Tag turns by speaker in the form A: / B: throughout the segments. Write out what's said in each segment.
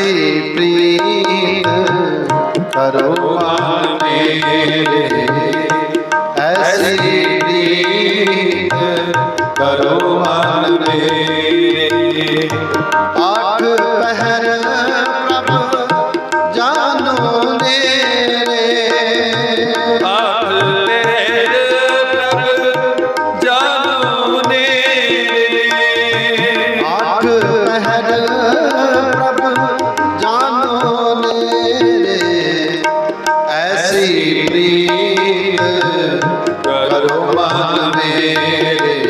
A: ਸੇ ਪ੍ਰੀਤ ਕਰੋ ਮਨ ਮੇਰੇ। ਐਸੇ ਪ੍ਰੀਤ ਕਰੋ करो मान मेरे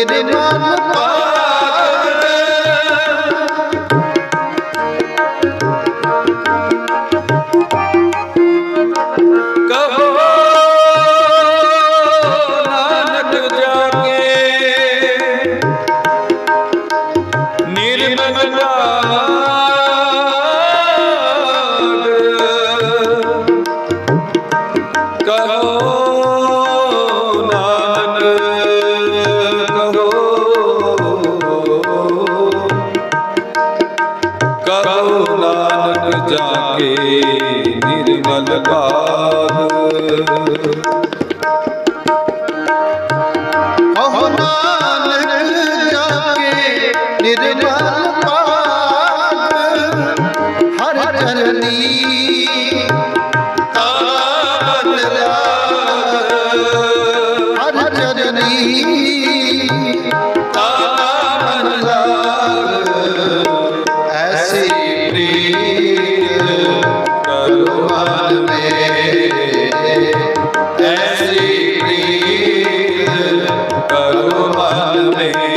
A: ਮੇਰੇ ਮਨ ਪਾਗਲ
B: ਕਹੋ ਨਾਨਕ ਜਾਗੇ ਨਿਰਮਲ
A: ਨਾਮ ਘਰ ਜਾ ਕੇ ਨਿਰਮਲ ਬਾਗ ਨਿਰਮਲ ਪਾਪ ਹਰ ਚਰਨੀ करो मन में